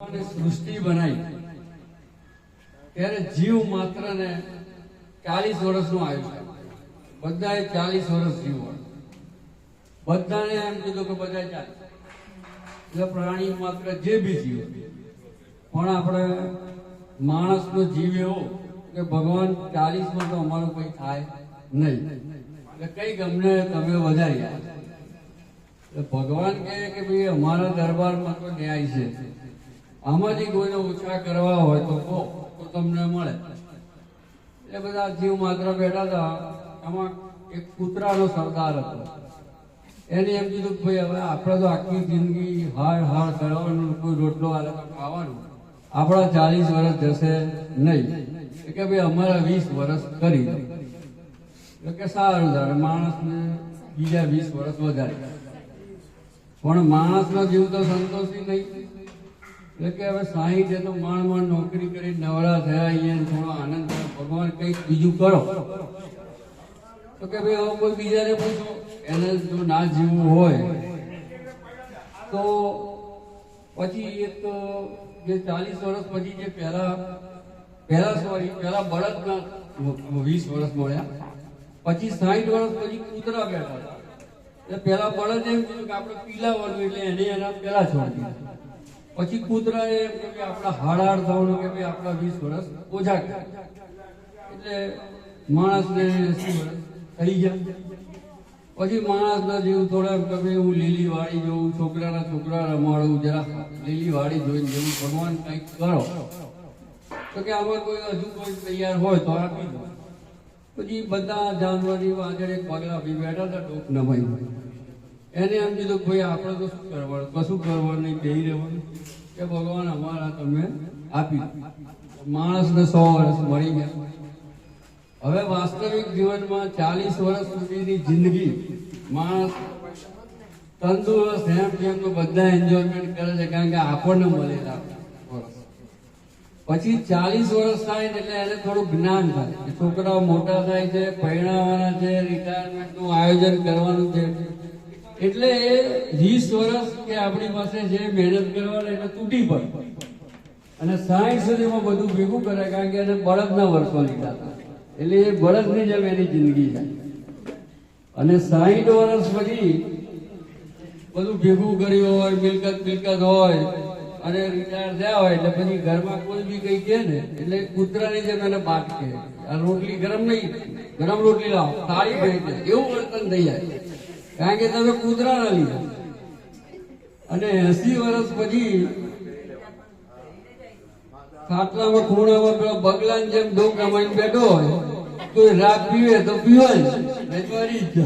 સૃષ્ટિ બનાવી. ત્યારે જીવ માત્ર ને ચાલીસ વર્ષનું આયુષ્ય. બધાએ ચાલીસ વર્ષ જીવવાનું બધાને એમ કીધું કે બધા એટલે પ્રાણી માત્ર જે બી જીવ પણ આપણે માણસનો જીવ એવો કે ભગવાન ચાલીસમાં તો અમારું કંઈ થાય નહીં. એટલે કઈ ગમને તમે વધારી એટલે ભગવાન કહે કે ભાઈ અમારા દરબારમાં તો ન્યાય છે. આમાંથી કોઈને ઓછા કરવા હોય તો કહો, તો તમને મળે. એ બધા જીવ માત્ર બેઠા હતા. એમાં એક કૂતરાનો સરદાર હતો. એને એમ કીધું કે ભાઈ, હવે આપણે તો આખી જિંદગી હાડ હાડ કરવાનું કોઈ રોટલો તો ખાવાનું. આપણા ચાલીસ વર્ષ જશે નહીં. કે ભાઈ, અમારા વીસ વર્ષ કરી એટલે કે સારું, તારે માણસને બીજા વીસ વર્ષ વધારે. પણ માણસનો જીવ તો સંતોષી નહીં. એટલે કે હવે સાહીઠ તો માણ માણ નોકરી કરી નવરા થયા, અહીંયા થોડો આનંદ થયો. ભગવાન કંઈક બીજું કરો. તો કે ભાઈ, હવે કોઈ બીજાને પૂછો, એને જો ના જીવવું હોય, તો પછી એક જે ચાલીસ વર્ષ પછી જે પહેલા પહેલા સોરી, પહેલા બળદના વીસ વર્ષ મળ્યા. પછી સાહીઠ વર્ષ પછી કૂતરા બેઠા હતા. એટલે પહેલા બળદ એમ કીધું કે આપણે પીલાવાનું એટલે એને એના પહેલા છોડી દીધા. પછી કૂતરાએ એમ કે ભાઈ આપણા હાડાડ થવાનું કે ભાઈ આપણા વીસ વર્ષ ઓછા એટલે માણસને એસી વર્ષ થઈ ગયા. પછી માણસના જેવું થોડા એમ કે હું લીલી વાળી જોઉં, છોકરાના છોકરા રમાડું, જરા લીલી વાળી જોઈને જેવું ભગવાન કંઈક કરો. તો કે આમાં કોઈ હજુ કોઈ તૈયાર હોય તો આપી દો. પછી બધા જાનવરની આગળ એક પગલા બેઠા હતા ટોક નમાઈ એને એમ કીધું ભાઈ, આપણે તો શું કરવાનું? કશું કરવાનું નહીં, બેહી રહેવાનું. કે ભગવાન, અમારા તમે આપી માણસને સો વર્ષ મળી ગયા. હવે વાસ્તવિક જીવનમાં ચાલીસ વર્ષ સુધીની જિંદગી માણસ તંદુરસ્ત એમ કેમ તો બધા એન્જોયમેન્ટ કરે છે, કારણ કે આપણને મળેલા પછી ચાલીસ વર્ષ થાય એટલે એને થોડું જ્ઞાન થાય. છોકરાઓ મોટા થાય છે પરણાવવાના છે રિટાયરમેન્ટનું આયોજન કરવાનું છે એટલે એ વીસ વર્ષ કે આપણી પાસે જે મહેનત કરવાની એટલે તૂટી પડે. અને સાઠ સુધીમાં બધું ભેગું કરે કારણ કે એને બળદના વર્ષો લીધા હતા. એટલે એ બળદની જેમ એની જિંદગી જાય. અને સાહીઠ વર્ષ પછી બધું ભેગું કર્યું હોય, મિલકત મિલકત હોય, અને રિટાયર થયા હોય, એટલે પછી ઘરમાં કોઈ બી કઈ કે ને, એટલે કૂતરાની જેમ એને બાટ કે રોટલી ગરમ નહીં, ગરમ રોટલી લાવો, થાળી ભાઈ એવું વર્તન થઈ જાય. કારણ કે તમે કૂતરાના લીધા. અને એસી વર્ષ પછી ખાટલામાં ખૂણામાં પેલો બગલા જેમ ડોક રમાઈને બેઠો હોય, તો રાત પીવે તો પીવાય. નહીં તો